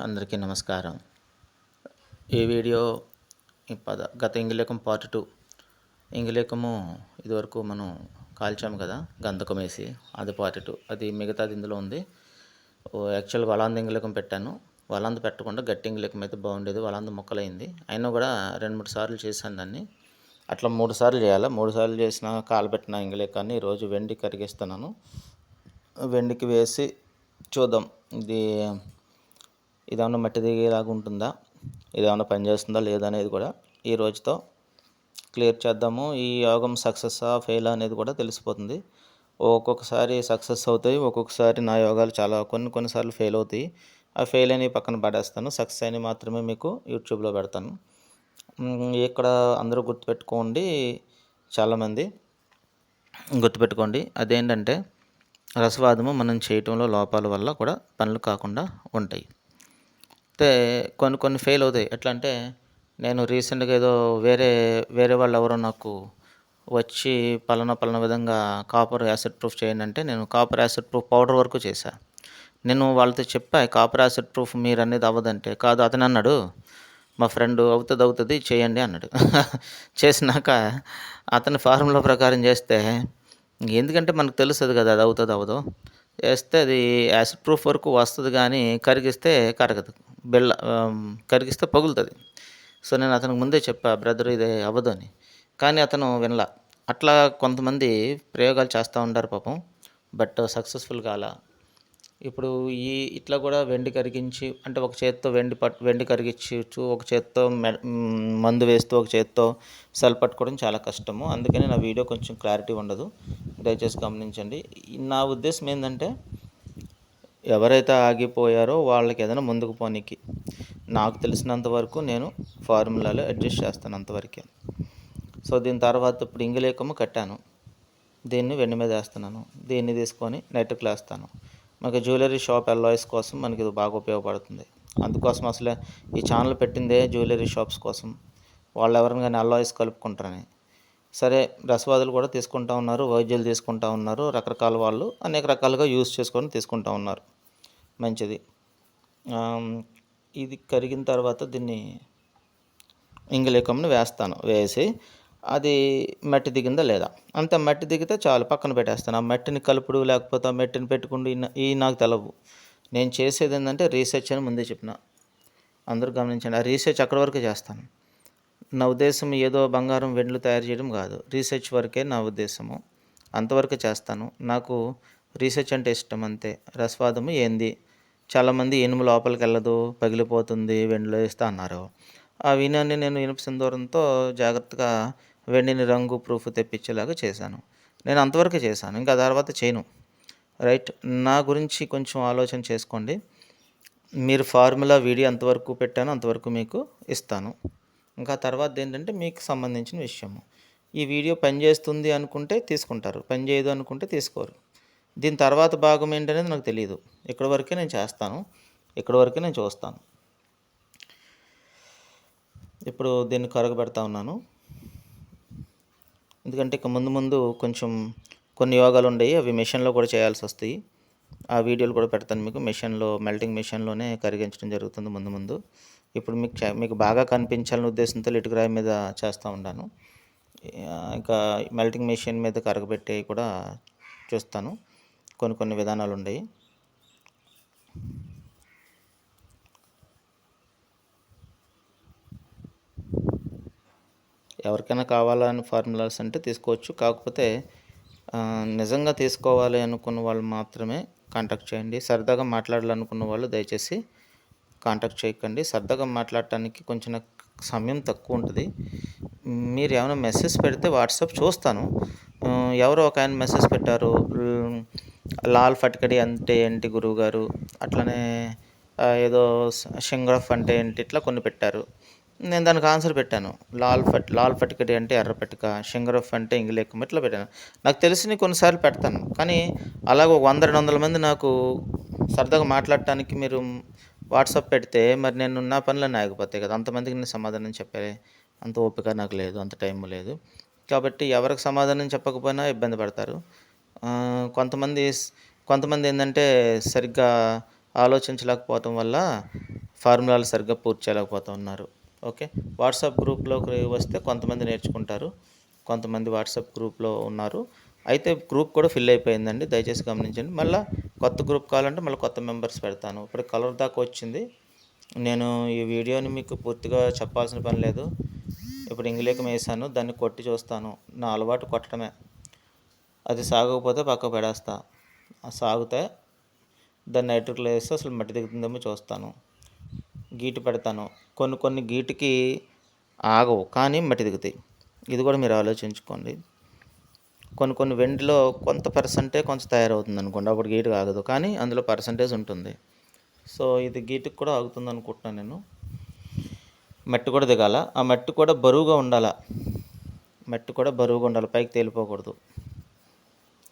అందరికీ నమస్కారం. ఈ వీడియో ఈ పద గత ఇంగిలేకం పార్ట్ టూ. ఇంగిలేకము ఇదివరకు మనం కాల్చాము కదా గంధకం వేసి అది పార్ట్ టూ. అది మిగతాది ఇందులో ఉంది. యాక్చువల్గా వలాంద ఇంగిలేకం పెట్టాను. వలాంద పెట్టకుండా గట్టి ఇంగిలేకం అయితే బాగుండేది. వలాంద మొక్కలైంది. అయినా కూడా రెండు మూడు సార్లు చేశాను దాన్ని. అట్లా మూడు సార్లు చేయాలి? మూడు సార్లు చేసిన కాలబెట్టిన ఇంగిలేకాన్ని ఈరోజు వెండి కరిగిస్తున్నాను. వెండికి వేసి చూద్దాం. ఇది ఇదేమన్నా మట్టి దిగేలాగా ఉంటుందా? ఇదేమన్నా పనిచేస్తుందా లేదా అనేది కూడా ఈ రోజుతో క్లియర్ చేద్దాము. ఈ యోగం సక్సెస్ ఫెయిల్ అనేది కూడా తెలిసిపోతుంది. ఒక్కొక్కసారి సక్సెస్ అవుతాయి ఒక్కొక్కసారి నా యోగాలు చాలా కొన్ని కొన్నిసార్లు ఫెయిల్ అవుతాయి. ఆ ఫెయిల్ అయిన పక్కన పడేస్తాను. సక్సెస్ అయినవి మాత్రమే మీకు యూట్యూబ్లో పెడతాను. ఇక్కడ అందరూ గుర్తుపెట్టుకోండి చాలామంది గుర్తుపెట్టుకోండి. అదేంటంటే రసవాదము మనం చేయటంలో లోపాల వల్ల కూడా పనులు కాకుండా ఉంటాయి. అయితే కొన్ని కొన్ని ఫెయిల్ అవుతాయి. ఎట్లా అంటే నేను రీసెంట్గా ఏదో వేరే వేరే వాళ్ళు ఎవరో నాకు వచ్చి పలానా పలానా విధంగా కాపర్ యాసిడ్ ప్రూఫ్ చేయండి అంటే నేను కాపర్ యాసిడ్ ప్రూఫ్ పౌడర్ వరకు చేశాను నేను వాళ్ళతో చెప్పా కాపర్ యాసిడ్ ప్రూఫ్ మీరు అనేది అవ్వదంటే. కాదు అతను అన్నాడు. మా ఫ్రెండ్ అవుతుంది అవుతుంది చేయండి అన్నాడు. చేసినాక అతని ఫార్ములా ప్రకారం చేస్తే ఎందుకంటే మనకు తెలుస్తుంది కదా అది అవుతుంది అవ్వదు. వేస్తే అది యాసిడ్ ప్రూఫ్ వరకు వస్తుంది కానీ కరిగిస్తే కరగదు. బెల్ల కరిగిస్తే పగులుతుంది. సో నేను అతనికి ముందే చెప్పా బ్రదర్ ఇది అవ్వదు అని. కానీ అతను వినలా. అట్లా కొంతమంది ప్రయోగాలు చేస్తూ ఉంటారు పాపం బట్ సక్సెస్ఫుల్ కాల. ఇప్పుడు ఈ ఇట్లా కూడా వెండి కరిగించి అంటే ఒక చేత్తో వెండి పట్ వెండి కరిగించవచ్చు ఒక చేత్తో మె- మందు వేస్తూ ఒక చేత్తో సెల్ పట్టుకోవడం చాలా కష్టము. అందుకని నా వీడియో కొంచెం క్లారిటీ ఉండదు. దయచేసి గమనించండి. నా ఉద్దేశం ఏంటంటే ఎవరైతే ఆగిపోయారో వాళ్ళకి ఏదైనా ముందుకు పోనీకి. నాకు తెలిసినంత వరకు నేను ఫార్ములాలో అడ్జస్ట్ చేస్తాను అంతవరకే సో దీని తర్వాత ఇప్పుడు ఇంగిలేకము కట్టాను. దీన్ని వెండి మీద వేస్తున్నాను. దీన్ని తీసుకొని నెట్కి వేస్తాను మనకి జ్యువెలరీ షాప్ ఎల్లాయిస్ కోసం మనకి ఇది బాగా ఉపయోగపడుతుంది. అందుకోసం అసలే ఈ ఛానల్ పెట్టిందే జ్యువెలరీ షాప్స్ కోసం. వాళ్ళు ఎవరిని కానీ అల్లాయిస్ కలుపుకుంటారని. సరే రసవాదులు కూడా తీసుకుంటా ఉన్నారు వైద్యులు తీసుకుంటా ఉన్నారు రకరకాల వాళ్ళు అనేక రకాలుగా యూస్ చేసుకొని తీసుకుంటా ఉన్నారు. మంచిది. ఇది కరిగిన తర్వాత దీన్ని ఇంగలేకంను వేస్తాను వేసి అది మట్టి దిగిందా లేదా? అంత మట్టి దిగితే చాలు పక్కన పెట్టేస్తాను. ఆ మట్టిని కలుపుడు లేకపోతే ఆ మట్టిని పెట్టుకుంటూ ఈ ఈ నాకు తెలవు. నేను చేసేది ఏంటంటే రీసెర్చ్ అని ముందే చెప్పిన. అందరూ గమనించండి ఆ రీసెర్చ్ అక్కడి వరకు చేస్తాను. నా ఉద్దేశం ఏదో బంగారం వెండ్లు తయారు చేయడం కాదు. రీసెర్చ్ వరకే నా ఉద్దేశము. అంతవరకు చేస్తాను. నాకు రీసెర్చ్ అంటే ఇష్టం అంతే. రసవాదము ఏంది? చాలామంది ఇనుము లోపలికి వెళ్ళదు పగిలిపోతుంది వెండిలో వేస్తా అన్నారు. ఆ వినాన్ని నేను ఇనుప సింధూరంతో జాగ్రత్తగా వెండిని రంగు ప్రూఫ్ తెప్పించేలాగా చేశాను. నేను అంతవరకు చేశాను. ఇంకా తర్వాత చేయను. రైట్? నా గురించి కొంచెం ఆలోచన చేసుకోండి. మీరు ఫార్ములా వీడియో అంతవరకు పెట్టానో అంతవరకు మీకు ఇస్తాను. ఇంకా తర్వాత ఏంటంటే మీకు సంబంధించిన విషయము. ఈ వీడియో పనిచేస్తుంది అనుకుంటే తీసుకుంటారు పనిచేయదు అనుకుంటే తీసుకోరు. దీని తర్వాత భాగం ఏంటనేది నాకు తెలియదు ఇక్కడ వరకే నేను చేస్తాను ఇక్కడ వరకే నేను చూస్తాను. ఇప్పుడు దీన్ని కరగబెడతా ఉన్నాను. ఎందుకంటే ఇక ముందు ముందు కొంచెం కొన్ని యోగాలు ఉండయి అవి మిషన్లో కూడా చేయాల్సి వస్తాయి. ఆ వీడియోలు కూడా పెడతాను మీకు. మెషిన్లో మెల్టింగ్ మెషిన్లోనే కరిగించడం జరుగుతుంది ముందు ముందు. ఇప్పుడు మీకు మీకు బాగా కనిపించాలనే ఉద్దేశంతో ఇటుకరాయి మీద చేస్తూ ఉన్నాను. ఇంకా మెల్టింగ్ మెషిన్ మీద కరగబెట్టి కూడా చూస్తాను. కొన్ని కొన్ని విధానాలు ఉన్నాయి ఎవరికైనా కావాలని ఫార్ములాస్ అంటే తీసుకోవచ్చు. కాకపోతే నిజంగా తీసుకోవాలి అనుకున్న వాళ్ళు మాత్రమే కాంటాక్ట్ చేయండి. సరదాగా మాట్లాడాలనుకున్న వాళ్ళు దయచేసి కాంటాక్ట్ చేయకండి. సరదాగా మాట్లాడటానికి కొంచెం సమయం తక్కువ ఉంటుంది. మీరు ఏమైనా మెసేజ్ పెడితే వాట్సాప్ చూస్తాను. ఎవరో ఒక ఆయన మెసేజ్ పెట్టారు. లాల్ ఫట్కడి అంటే ఏంటి గురువు గారు అట్లనే ఏదో షంగ్రఫ్ అంటే ఏంటి? ఇట్లా కొన్ని పెట్టారు. నేను దానికి ఆన్సర్ పెట్టాను. లాల్ ఫట్ లాల్ ఫటికటి అంటే ఎర్ర పట్టిక షంగరఫ్ అంటే ఇంగిలేకం ఇట్లా పెట్టాను. నాకు తెలిసిన కొన్నిసార్లు పెడతాను. కానీ అలాగ ఒక వంద రెండు వందల మంది నాకు సరదాగా మాట్లాడటానికి మీరు వాట్సాప్ పెడితే మరి నేను నా పనులన్నీ ఆగిపోతాయి కదా. అంతమందికి నేను సమాధానం చెప్పే అంత ఓపిక నాకు లేదు అంత టైం లేదు. కాబట్టి ఎవరికి సమాధానం చెప్పకపోయినా ఇబ్బంది పడతారు. కొంతమంది కొంతమంది ఏంటంటే సరిగ్గా ఆలోచించలేకపోవటం వల్ల ఫార్ములాలు సరిగ్గా పూర్తి చేయలేకపోతూ ఉన్నారు ఓకే. వాట్సాప్ గ్రూప్లోకి వస్తే కొంతమంది నేర్చుకుంటారు కొంతమంది వాట్సాప్ గ్రూప్లో ఉన్నారు. అయితే గ్రూప్ కూడా ఫిల్ అయిపోయిందండి దయచేసి గమనించండి. మళ్ళీ కొత్త గ్రూప్ కావాలంటే మళ్ళీ కొత్త మెంబర్స్ పెడతాను. ఇప్పుడు కలర్ దాకా వచ్చింది. నేను ఈ వీడియోని మీకు పూర్తిగా చెప్పాల్సిన పని లేదు. ఇప్పుడు ఇంగ్లీకం వేసాను దాన్ని కొట్టి చూస్తాను. నా అలవాటు కొట్టడమే. అది సాగకపోతే పక్క పెడేస్తా. సాగితే దాన్ని నైట్రిక్లో వేస్తే అసలు మట్టి దిగుతుందేమో చూస్తాను. గీటు పెడతాను. కొన్ని కొన్ని గీటుకి ఆగవు కానీ మట్టి దిగుతాయి. ఇది కూడా మీరు ఆలోచించుకోండి. కొన్ని కొన్ని వెండిలో కొంత పర్సెంటే కొంచెం తయారవుతుంది అనుకోండి. అప్పుడు గీటు ఆగదు కానీ అందులో పర్సంటేజ్ ఉంటుంది. సో ఇది గీటుకు కూడా ఆగుతుంది అనుకుంటున్నాను నేను. మట్టి కూడా దిగాల. ఆ మట్టి కూడా బరువుగా ఉండాల. మట్టి కూడా బరువుగా ఉండాలి. పైకి తేలిపోకూడదు.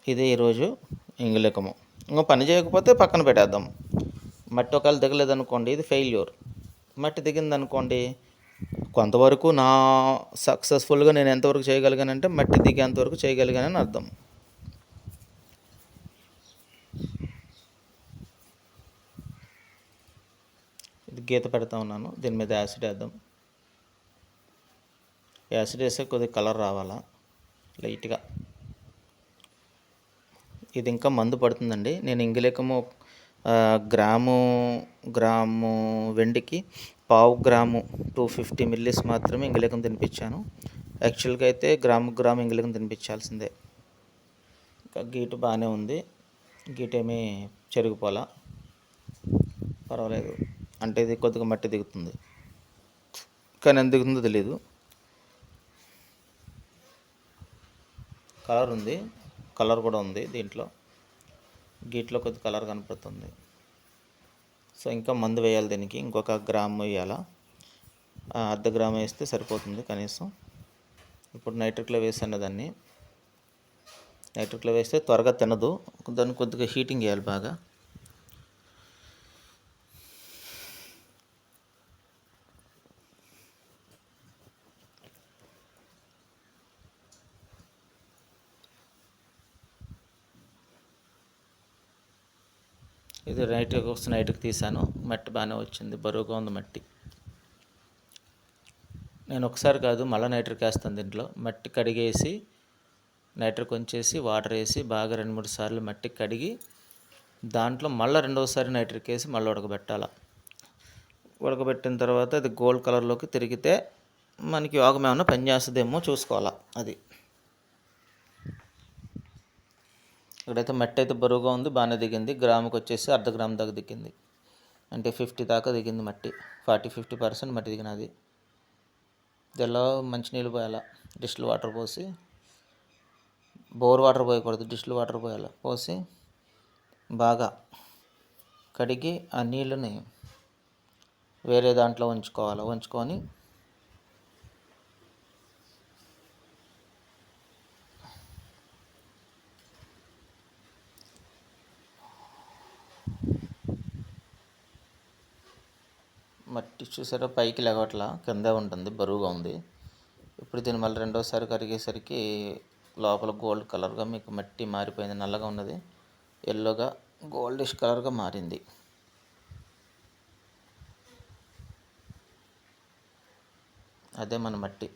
ఇదే ఈరోజు ఇంగులేకము. ఇంకా పని చేయకపోతే పక్కన పెట్టేద్దాం. మట్టి ఒకవేళ దిగలేదనుకోండి ఇది ఫెయిల్యూర్ మట్టి దిగింది అనుకోండి కొంతవరకు నా సక్సెస్ఫుల్గా నేను ఎంతవరకు చేయగలిగానంటే మట్టి దిగేంతవరకు చేయగలిగానని అర్థం. ఇది గీత పెడతా ఉన్నాను దీని మీద యాసిడ్ వేద్దాం. యాసిడ్ వేస్తే కొద్దిగా కలర్ రావాలా లైట్గా. ఇది ఇంకా మందు పడుతుందండి నేను ఇంగిలేకము గ్రాము గ్రాము వెండికి పావు గ్రాము టూ ఫిఫ్టీ మిల్లీస్ మాత్రమే ఇంగిలేకం తినిపించాను. యాక్చువల్గా అయితే గ్రాము గ్రాము ఇంగిలేకం తినిపించాల్సిందే. ఇంకా గీటు బాగానే ఉంది. గీటు ఏమీ చెరిగిపోలా. పర్వాలేదు. అంటే ఇది కొద్దిగా మట్టి దిగుతుంది. కానీ ఎంత దిగుతుందో తెలియదు కలర్ ఉంది. కలర్ కూడా ఉంది దీంట్లో. గీట్లో కొద్ది కలర్ కనపడుతుంది. సో ఇంకా మందు వేయాలి దీనికి. ఇంకొక గ్రామ్ వేయాలా? అర్ధ గ్రామ్ వేస్తే సరిపోతుంది కనీసం. ఇప్పుడు నైట్రిక్లో వేసాను దాన్ని. నైట్రిక్లో వేస్తే త్వరగా తినదు. దాన్ని కొద్దిగా హీటింగ్ చేయాలి బాగా ఇది నైట్ వస్తే నైట్కి తీశాను. మట్టి బాగానే వచ్చింది. బరువుగా ఉంది మట్టి. నేను ఒకసారి కాదు మళ్ళీ నైట్రిక్ వేస్తాను దీంట్లో. మట్టి కడిగేసి నైట్రిక్ ఉంచేసి వాటర్ వేసి బాగా రెండు మూడు సార్లు మట్టి కడిగి దాంట్లో మళ్ళీ రెండవసారి నైట్రిక్ వేసి మళ్ళీ ఉడకబెట్టాల. ఉడకబెట్టిన తర్వాత అది గోల్డ్ కలర్లోకి తిరిగితే మనకి యోగం ఏమైనా పనిచేస్తుందేమో చూసుకోవాలా. అది. ఇక్కడైతే మట్టి అయితే బరువుగా ఉంది బాగానే దిగింది. గ్రాముకి వచ్చేసి అర్ధ గ్రామ్ దాకా దిగింది. అంటే ఫిఫ్టీ దాకా దిగింది మట్టి. ఫార్టీ ఫిఫ్టీ పర్సెంట్ మట్టి దిగినది. దీనిలో మంచినీళ్ళు పోయాలా. డిస్టిల్ వాటర్ పోసి బోర్ వాటర్ పోయకూడదు డిస్టిల్ వాటర్ పోయాలి. పోసి బాగా కడిగి ఆ నీళ్ళని వేరే దాంట్లో ఉంచుకోవాలి. ఉంచుకొని మట్టి చూసారా? పైకి లేవట్లా. కిందే ఉంటుంది. బరువుగా ఉంది. ఇప్పుడు దీన్ని మళ్ళీ రెండోసారి కరిగేసరికి లోపల గోల్డ్ కలర్గా మీకు మట్టి మారిపోయింది. నల్లగా ఉన్నది. ఎల్లోగా గోల్డిష్ కలర్గా మారింది. అదే మన మట్టి.